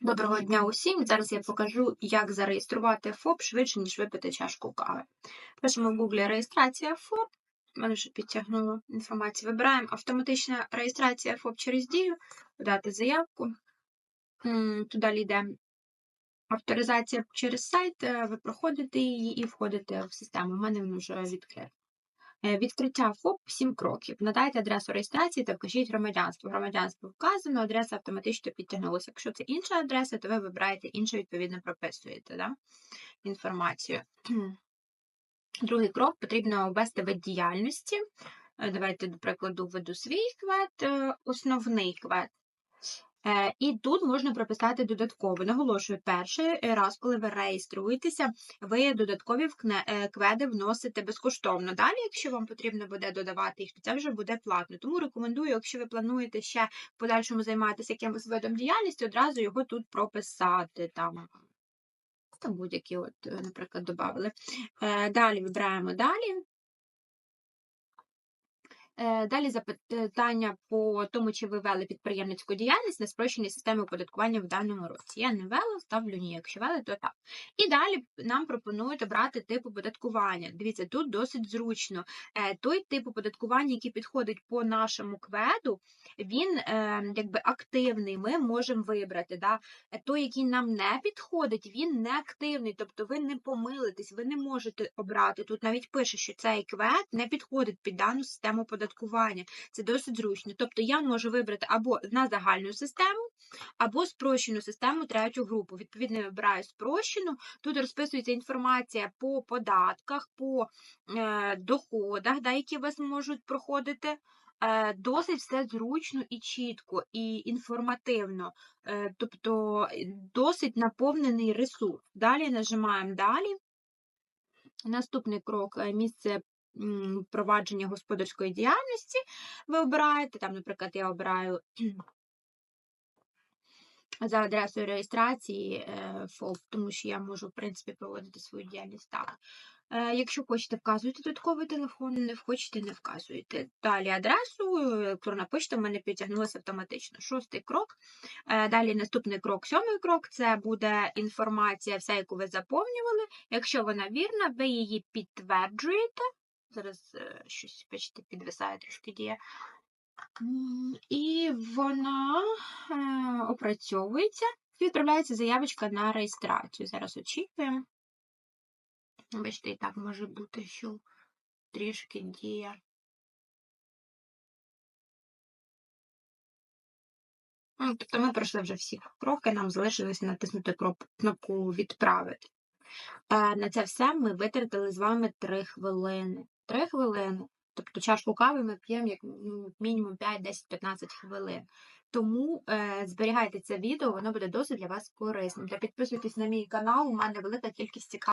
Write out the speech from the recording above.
Доброго дня усім! Зараз я покажу, як зареєструвати ФОП швидше, ніж випити чашку кави. Пишемо в Google реєстрація ФОП. Мене вже підтягнуло інформацію. Вибираємо автоматична реєстрація ФОП через дію, подати заявку. Туди йде авторизація через сайт, е, ви проходите її і входите в систему. У мене воно вже відкрите. Е, Відкриття ФОП 7 кроків. Надайте адресу реєстрації та вкажіть громадянство. Громадянство вказано, адреса автоматично підтягнулася. Якщо це інша адреса, то ви вибираєте іншу, відповідно, прописуєте да? інформацію. Другий крок потрібно ввести вид діяльності. Е, Давайте, до прикладу, введу свій квет, е, основний квет. Е, І тут можна прописати додатково. Наголошую, перший раз, коли ви реєструєтеся, ви додаткові е, кведи вносите безкоштовно. Далі, якщо вам потрібно буде додавати їх, то це вже буде платно. Тому рекомендую, якщо ви плануєте ще в подальшому займатися якимось видом діяльності, одразу його тут прописати. Там, там будь-які, от, е, наприклад, додали. Далі вибираємо далі. Е, Далі запитання по тому, чи ви вели підприємницьку діяльність на спрощеній системі оподаткування в даному році. Я не вела, ставлю ні. Якщо вели, то так. І далі нам пропонують обрати тип оподаткування. Дивіться, тут досить зручно. Е, Той тип оподаткування, який підходить по нашому кведу, він е, якби активний. Ми можемо вибрати. Да? Той, який нам не підходить, він не активний. Тобто ви не помилитесь, ви не можете обрати. Тут навіть пише, що цей квет не підходить під дану систему оподаткування. Це досить зручно. Тобто я можу вибрати або на загальну систему, або спрощену систему третю групу. Відповідно, я вибираю спрощену. Тут розписується інформація по податках, по е, доходах, да, які вас можуть проходити. Е, Досить все зручно і чітко, і інформативно, Е, тобто е, досить наповнений ресурс. Далі нажимаємо далі. Наступний крок місце провадження господарської діяльності. Ви обираєте, там, наприклад, я обираю за адресою реєстрації е, ФОП, тому що я можу, в принципі, проводити свою діяльність так. Е, Якщо хочете, вказуйте додатковий телефон, не хочете, не вказуєте. Далі адресу, е, електронна почта в мене підтягнулася автоматично. Шостий крок. Далі наступний крок, сьомий крок це буде інформація, вся, яку ви заповнювали. Якщо вона вірна, ви її підтверджуєте. Зараз е, щось, бачите, підвисає трошки дія. І вона опрацьовується і відправляється заявочка на реєстрацію. Зараз очікуємо. Бачите, і так може бути, що трішки дія. Ну, Тобто ми пройшли вже всі кроки, нам залишилося натиснути кнопку відправити. На це все ми витратили з вами 3 хвилини. 3 хвилини. Тобто чашку кави ми п'ємо як ну, мінімум 5, 10, 15 хвилин. Тому е, зберігайте це відео, воно буде досить для вас корисним. Та підписуйтесь на мій канал, у мене велика кількість цікавих.